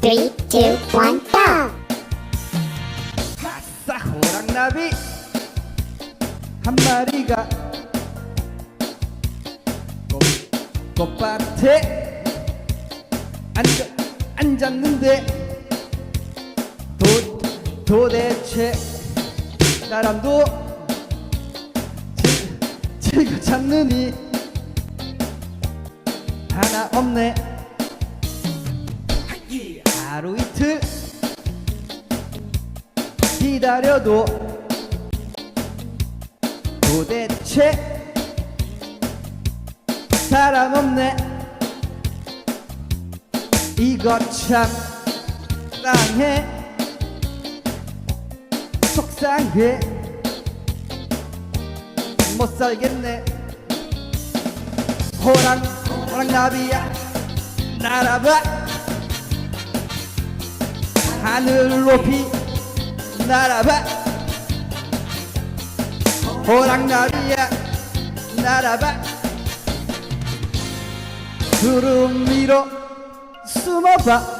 Three, two, one, go! 아싸 호랑나비 한 마리가 꽃, 꽃밭에 앉아, 앉았는데 도, 도대체 사람도 즐- 즐겨 찾느니 하나 없네 하루 이틀 기다려도 도대체 사람 없네. 이것 참 속상해. 속상해. 못 살겠네. 호랑 호랑나비야. 날아봐 하늘 높이 날아봐. 호랑나비야 날아봐. 구름 위로 숨어봐